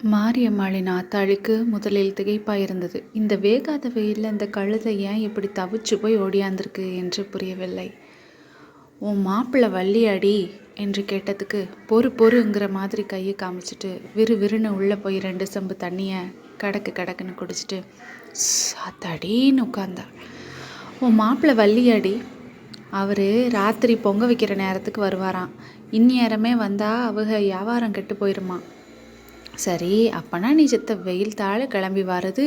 மாரியம்மாளின் ஆத்தாளுக்கு முதலில் திகைப்பாயிருந்தது. இந்த வேகாத வெயிலில் இந்த கழுதை ஏன் இப்படி தவிச்சு போய் ஓடியாந்திருக்கு என்று புரியவில்லை. உன் மாப்பிள்ளை வள்ளி அடி என்று கேட்டதுக்கு பொறு பொறுங்கிற மாதிரி கையை காமிச்சிட்டு விறு விறுன்னு உள்ளே போய் ரெண்டு செம்பு தண்ணியை கடக்கு கடக்குன்னு குடிச்சிட்டு சாத்தாடின்னு உட்காந்தா உன் மாப்பிள்ளை வள்ளி அடி அவர் ராத்திரி பொங்க வைக்கிற நேரத்துக்கு வருவாராம். இந்நேரமே வந்தால் அவங்க வியாபாரம் கெட்டு போயிருமா. சரி அப்பனா நீ செத்த வெயில் தாழ கிளம்பி வர்றது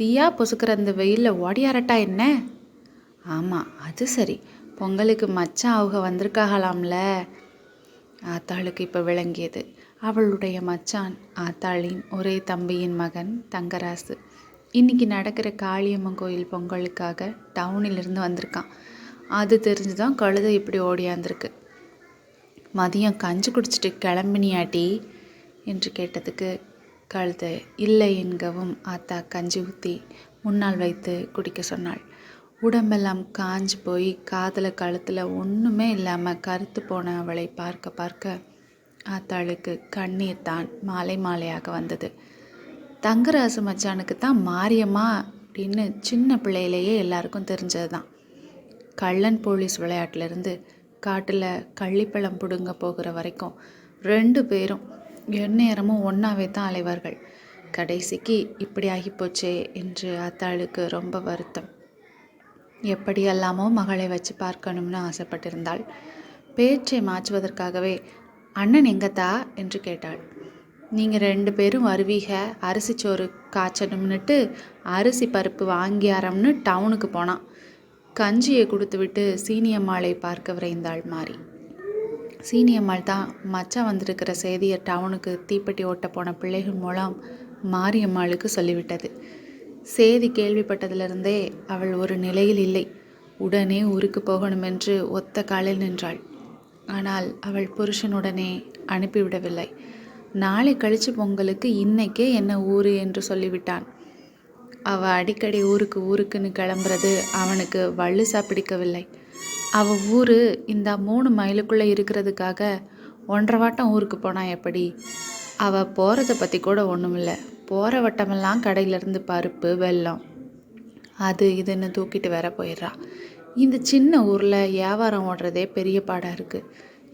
தீயா பொசுக்கிற அந்த வெயிலில் ஓடியாரட்டா என்ன? ஆமாம் அது சரி. பொங்கலுக்கு மச்சான் அவங்க வந்திருக்காகலாம்ல. ஆத்தாளுக்கு இப்போ விளங்கியது. அவளுடைய மச்சான் ஆத்தாளின் ஒரே தம்பியின் மகன் தங்கராசு. இன்னைக்கு நடக்கிற காளியம்மன் கோயில் பொங்கலுக்காக டவுனிலிருந்து வந்திருக்கான். அது தெரிஞ்சு தான் கழுதை இப்படி ஓடியாந்துருக்கு மதியம் கஞ்சி குடிச்சிட்டு கிளம்பினியாட்டி என்று கேட்டதுக்கு கழுதை இல்லை என்கவும் ஆத்தா கஞ்சி ஊற்றி முன்னால் வைத்து குடிக்க சொன்னாள். உடம்பெல்லாம் காஞ்சு போய் காதில் கழுத்தில் ஒன்றுமே இல்லாமல் கருத்து போன அவளை பார்க்க பார்க்க ஆத்தாளுக்கு கண்ணீர் தான் மாலை மாலையாக வந்தது. தங்கராசு மச்சானுக்கு தான் மாரியம்மா? அப்படின்னு சின்ன பிள்ளையிலேயே எல்லாருக்கும் தெரிஞ்சது தான் கள்ளன் போலீஸ் விளையாட்டிலிருந்து காட்டில் கள்ளிப்பழம் பிடுங்க போகிற வரைக்கும் ரெண்டு பேரும் எந்நேரமும் ஒன்றாவே தான் அலைவார்கள். கடைசிக்கு இப்படி ஆகிப்போச்சே என்று அத்தாளுக்கு ரொம்ப வருத்தம். எப்படியெல்லாமோ மகளை வச்சு பார்க்கணும்னு ஆசைப்பட்டிருந்தாள். பேச்சை மாற்றுவதற்காகவே அண்ணன் எங்கத்தா? என்று கேட்டாள். நீங்கள் ரெண்டு பேரும் வருவீக? அரிசி சோறு காய்ச்சணும்னுட்டு அரிசி பருப்பு வாங்கியாரம்னு டவுனுக்கு போனான். கஞ்சியை கொடுத்து விட்டு சீனியம்மாளை பார்க்க விரைந்தாள் மாறி சீனியம்மாள் தான் மச்சான் வந்திருக்கிற செய்தியை டவுனுக்கு தீப்பெட்டி ஓட்ட போன பிள்ளைகள் மூலம் மாரியம்மாளுக்கு சொல்லிவிட்டது. செய்தி கேள்விப்பட்டதிலிருந்தே அவள் ஒரு நிலையில் இல்லை. உடனே ஊருக்கு போகணுமென்று ஒத்த காலில் நின்றாள். ஆனால் அவள் புருஷனுடனே அனுப்பிவிடவில்லை. நாளை கழிச்சு பொங்கலுக்கு இன்னைக்கே என்ன ஊர்? என்று சொல்லிவிட்டான். அவள் அடிக்கடி ஊருக்கு ஊருக்குன்னு கிளம்புறது அவனுக்கு வள்ளுசா பிடிக்கவில்லை அவள் ஊர் இந்த மூணு மைலுக்குள்ளே இருக்கிறதுக்காக ஒன்றரை வாட்டம் ஊருக்கு போனால் எப்படி? அவள் போகிறத பற்றி கூட ஒன்றும் இல்லை போகிற வட்டமெல்லாம் கடையிலேருந்து பருப்பு வெல்லம். அது இதுன்னு தூக்கிட்டு வேற போயிடுறா. இந்த சின்ன ஊரில் வியாபாரம் ஓடுறதே பெரிய பாடாக இருக்குது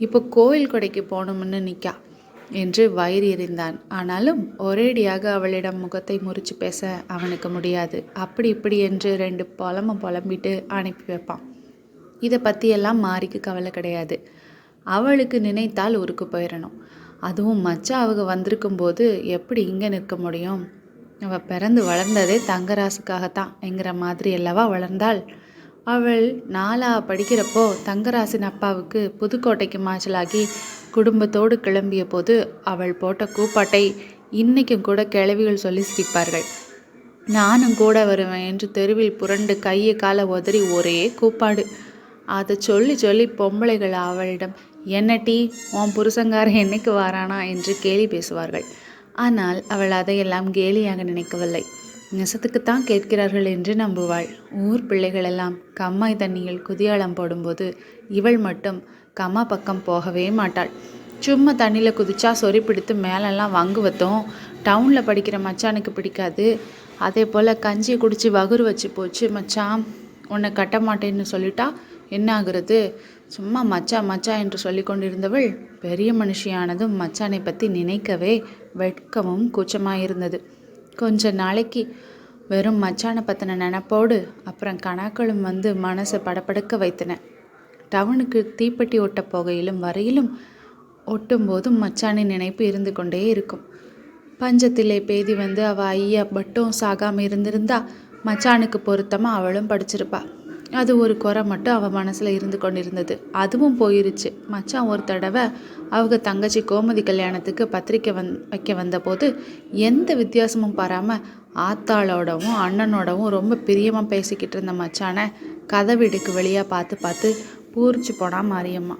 இப்போ கோயில் கொடைக்கு போகணும்னு நிற்கா என்று வயிறு எறிந்தான் ஆனாலும் ஒரேடியாக அவளிடம் முகத்தை முறிச்சு பேச அவனுக்கு முடியாது. அப்படி இப்படி என்று ரெண்டு புலம புலம்பிட்டு அனுப்பி வைப்பான். இதை பற்றியெல்லாம் மாறிக்கு கவலை கிடையாது. அவளுக்கு நினைத்தால் ஊருக்கு போயிடணும் அதுவும் மச்சா அவங்க வந்திருக்கும் போது எப்படி இங்கே நிற்க முடியும்? அவள் பிறந்து வளர்ந்ததே தங்கராசுக்காகத்தான் என்கிற மாதிரி அல்லவா வளர்ந்தாள்? அவள் நாலா படிக்கிறப்போ தங்கராசின் அப்பாவுக்கு புதுக்கோட்டைக்கு மாச்சலாகி குடும்பத்தோடு கிளம்பிய போது அவள் போட்ட கூப்பாட்டை இன்னைக்கும் கூட கிளவிகள் சொல்லி சிரிப்பார்கள். நானும் கூட வருவேன் என்று தெருவில் புரண்டு கையை காலை உதறி ஒரே கூப்பாடு. அதை சொல்லி சொல்லி பொம்பளைகள் அவளிடம் என்ன டீ? உன் புருஷங்கார் என்னைக்கு வாரானா? என்று கேலி பேசுவார்கள். ஆனால் அவள் அதையெல்லாம் கேலியாக நினைக்கவில்லை. நெசத்துக்குத்தான் கேட்கிறார்கள் என்று நம்புவாள். ஊர் பிள்ளைகளெல்லாம் கம்மாய் தண்ணியில் குதியாளம் போடும்போது இவள் மட்டும் கம்மா பக்கம் போகவே மாட்டாள். சும்மா தண்ணியில் குதிச்சா சொறி பிடித்து மேலெல்லாம் வங்கு டவுனில் படிக்கிற மச்சானுக்கு பிடிக்காது. அதே போல் கஞ்சியை குடித்து வகுறு வச்சு போச்சு மச்சான் உன்னை கட்ட மாட்டேன்னு சொல்லிட்டா என்னாகிறது? சும்மா மச்சா மச்சா என்று சொல்லி கொண்டிருந்தவள் பெரிய மனுஷியானதும் மச்சானை பற்றி நினைக்கவே வெட்கமும் கூச்சமாயிருந்தது. கொஞ்ச நாளைக்கு வெறும் மச்சானை பற்றின நினப்போடு அப்புறம் கணாக்களும் வந்து மனசை படப்படுக்க வைத்தன. டவுனுக்கு தீப்பெட்டி ஒட்ட போகையிலும் வரையிலும் ஒட்டும்போதும் மச்சானின் நினைப்பு இருந்து கொண்டே இருக்கும். பஞ்சத்திலே பேதி வந்து அவள் ஐயா மட்டும் சாகாமல் இருந்திருந்தா மச்சானுக்கு பொருத்தமாக அவளும் படிச்சிருப்பாள் அது ஒரு குறை மட்டும் அவள் மனசில் இருந்து கொண்டிருந்தது. அதுவும் போயிருச்சு. மச்சான் ஒரு தடவை அவங்க தங்கச்சி கோமதி கல்யாணத்துக்கு பத்திரிக்கை வந் வைக்க வந்தபோது எந்த வித்தியாசமும் பாராமல் ஆத்தாளோடவும் அண்ணனோடவும் ரொம்ப பிரியமாக பேசிக்கிட்டு இருந்த மச்சானை கதை வீடுக்கு வெளியாக பார்த்து பார்த்து பூரிச்சு போனால் மாரியம்மா.